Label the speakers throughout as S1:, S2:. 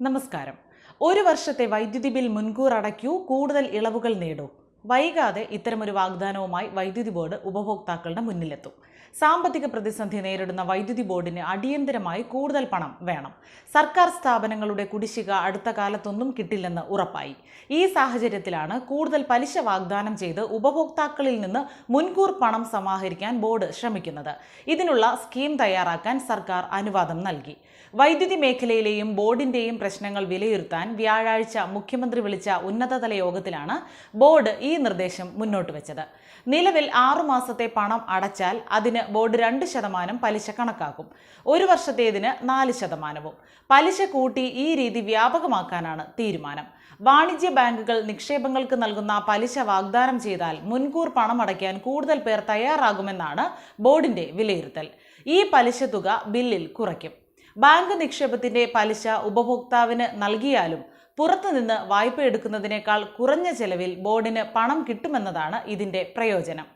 S1: നമസ്കാരം. ഒരു വർഷത്തെ വൈദ്യുതി ബിൽ മുൻകൂർ അടയ്ക്കൂ കൂടുതൽ ഇളവുകൾ നേടൂ. വൈകാതെ ഇത്തരമൊരു വാഗ്ദാനവുമായി വൈദ്യുതി ബോർഡ് ഉപഭോക്താക്കളുടെ മുന്നിലെത്തും. സാമ്പത്തിക പ്രതിസന്ധി നേരിടുന്ന വൈദ്യുതി ബോർഡിന് അടിയന്തരമായി കൂടുതൽ പണം വേണം. സർക്കാർ സ്ഥാപനങ്ങളുടെ കുടിശ്ശിക അടുത്ത കാലത്തൊന്നും കിട്ടില്ലെന്ന് ഉറപ്പായി. ഈ സാഹചര്യത്തിലാണ് കൂടുതൽ പലിശ വാഗ്ദാനം ചെയ്ത് ഉപഭോക്താക്കളിൽ നിന്ന് മുൻകൂർ പണം സമാഹരിക്കാൻ ബോർഡ് ശ്രമിക്കുന്നത്. ഇതിനുള്ള സ്കീം തയ്യാറാക്കാൻ സർക്കാർ അനുവാദം നൽകി. വൈദ്യുതി മേഖലയിലെയും ബോർഡിന്റെയും പ്രശ്നങ്ങൾ വിലയിരുത്താൻ വ്യാഴാഴ്ച മുഖ്യമന്ത്രി വിളിച്ച ഉന്നതതല യോഗത്തിലാണ് ബോർഡ് ഈ നിർദ്ദേശം മുന്നോട്ട് വെച്ചത്. നിലവിൽ ആറുമാസത്തെ പണം അടച്ചാൽ അതിന് ബോർഡ് രണ്ട് ശതമാനം പലിശ കണക്കാക്കും. ഒരു വർഷത്തേതിന് നാല് ശതമാനവും. പലിശ കൂട്ടി ഈ രീതി വ്യാപകമാക്കാനാണ് തീരുമാനം. വാണിജ്യ ബാങ്കുകൾ നിക്ഷേപങ്ങൾക്ക് നൽകുന്ന പലിശ വാഗ്ദാനം ചെയ്താൽ മുൻകൂർ പണം അടയ്ക്കാൻ കൂടുതൽ പേർ തയ്യാറാകുമെന്നാണ് ബോർഡിന്റെ വിലയിരുത്തൽ. ഈ പലിശ തുക ബില്ലിൽ കുറയ്ക്കും. ബാങ്ക് നിക്ഷേപത്തിന്റെ പലിശ ഉപഭോക്താവിന് നൽകിയാലും പുറത്തുനിന്ന് വായ്പ എടുക്കുന്നതിനേക്കാൾ കുറഞ്ഞ ചെലവിൽ ബോർഡിന് പണം കിട്ടുമെന്നതാണ് ഇതിന്റെ പ്രയോജനം.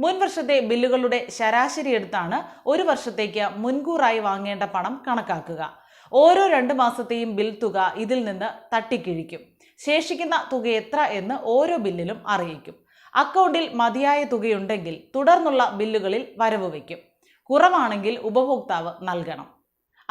S1: മുൻ വർഷത്തെ ബില്ലുകളുടെ ശരാശരി എടുത്താണ് ഒരു വർഷത്തേക്ക് മുൻകൂറായി വാങ്ങേണ്ട പണം കണക്കാക്കുക. ഓരോ രണ്ട് മാസത്തെയും ബിൽ തുക ഇതിൽ നിന്ന് തട്ടിക്കിഴിക്കും. ശേഷിക്കുന്ന തുക എത്ര എന്ന് ഓരോ ബില്ലിലും അറിയിക്കും. അക്കൗണ്ടിൽ മതിയായ തുകയുണ്ടെങ്കിൽ തുടർന്നുള്ള ബില്ലുകളിൽ വരവ് വയ്ക്കും. കുറവാണെങ്കിൽ ഉപഭോക്താവ് നൽകണം.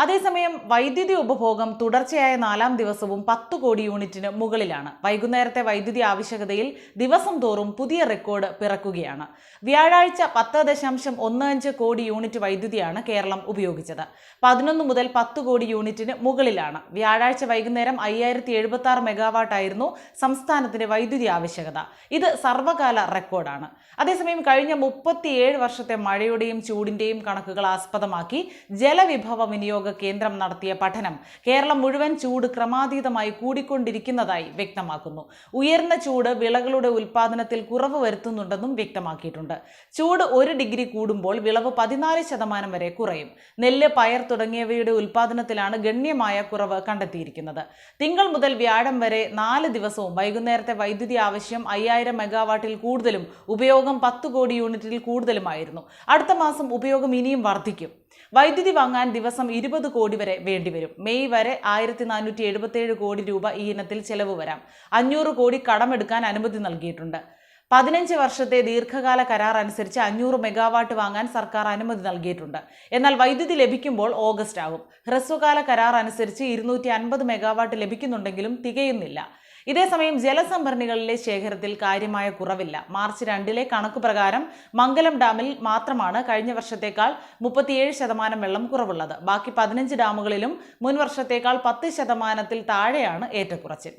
S1: അതേസമയം വൈദ്യുതി ഉപഭോഗം തുടർച്ചയായ നാലാം ദിവസവും പത്ത് കോടി യൂണിറ്റിന് മുകളിലാണ്. വൈകുന്നേരത്തെ വൈദ്യുതി ആവശ്യകതയിൽ ദിവസം തോറും പുതിയ റെക്കോർഡ് പിറക്കുകയാണ്. വ്യാഴാഴ്ച പത്ത് ദശാംശം ഒന്ന് അഞ്ച് കോടി യൂണിറ്റ് വൈദ്യുതിയാണ് കേരളം ഉപയോഗിച്ചത്. പതിനൊന്ന് മുതൽ പത്ത് കോടി യൂണിറ്റിന് മുകളിലാണ്. വ്യാഴാഴ്ച വൈകുന്നേരം അയ്യായിരത്തി എഴുപത്തി ആറ് മെഗാവാട്ട് ആയിരുന്നു സംസ്ഥാനത്തിന്റെ വൈദ്യുതി ആവശ്യകത. ഇത് സർവകാല റെക്കോർഡാണ്. അതേസമയം കഴിഞ്ഞ മുപ്പത്തിയേഴ് വർഷത്തെ മഴയുടെയും ചൂടിന്റെയും കണക്കുകൾ ആസ്പദമാക്കി ജലവിഭവ വിനിയോഗ കേന്ദ്രം നടത്തിയ പഠനം കേരളം മുഴുവൻ ചൂട് ക്രമാതീതമായി കൂടിക്കൊണ്ടിരിക്കുന്നതായി വ്യക്തമാക്കുന്നു. ഉയർന്ന ചൂട് വിളകളുടെ ഉൽപാദനത്തിൽ കുറവ് വരുത്തുന്നുണ്ടെന്നും വ്യക്തമാക്കിയിട്ടുണ്ട്. ചൂട് ഒരു ഡിഗ്രി കൂടുമ്പോൾ വിളവ് പതിനാല് ശതമാനം വരെ കുറയും. നെല്ല് പയർ തുടങ്ങിയവയുടെ ഉൽപാദനത്തിലാണ് ഗണ്യമായ കുറവ് കണ്ടെത്തിയിരിക്കുന്നത്. തിങ്കൾ മുതൽ വ്യാഴം വരെ നാല് ദിവസവും വൈകുന്നേരത്തെ വൈദ്യുതി ആവശ്യം അയ്യായിരം മെഗാവാട്ടിൽ കൂടുതലും ഉപയോഗം പത്ത് കോടി യൂണിറ്റിൽ കൂടുതലുമായിരുന്നു. അടുത്ത മാസം ഉപയോഗം ഇനിയും വർദ്ധിക്കും. വൈദ്യുതി വാങ്ങാൻ ദിവസം ഇരുപത് കോടി വരെ വേണ്ടിവരും. മെയ് വരെ ആയിരത്തി നാനൂറ്റി എഴുപത്തേഴ് കോടി രൂപ ഈ ഇനത്തിൽ ചെലവ് വരാം. അഞ്ഞൂറ് കോടി കടമെടുക്കാൻ അനുമതി നൽകിയിട്ടുണ്ട്. പതിനഞ്ച് വർഷത്തെ ദീർഘകാല കരാർ അനുസരിച്ച് അഞ്ഞൂറ് മെഗാവാട്ട് വാങ്ങാൻ സർക്കാർ അനുമതി നൽകിയിട്ടുണ്ട്. എന്നാൽ വൈദ്യുതി ലഭിക്കുമ്പോൾ ഓഗസ്റ്റ് ആകും ഹ്രസ്വകാല കരാർ അനുസരിച്ച് ഇരുന്നൂറ്റി അൻപത് മെഗാവാട്ട് ലഭിക്കുന്നുണ്ടെങ്കിലും തികയുന്നില്ല. ഇതേസമയം ജലസംഭരണികളിലെ ശേഖരത്തിൽ കാര്യമായ കുറവില്ല. മാർച്ച് രണ്ടിലെ കണക്ക് പ്രകാരം മംഗലം ഡാമിൽ മാത്രമാണ് കഴിഞ്ഞ വർഷത്തേക്കാൾ മുപ്പത്തിയേഴ് ശതമാനം വെള്ളം കുറവുള്ളത്. ബാക്കി പതിനഞ്ച് ഡാമുകളിലും മുൻവർഷത്തേക്കാൾ പത്ത് ശതമാനത്തിൽ താഴെയാണ് ഏറ്റക്കുറച്ചിൽ.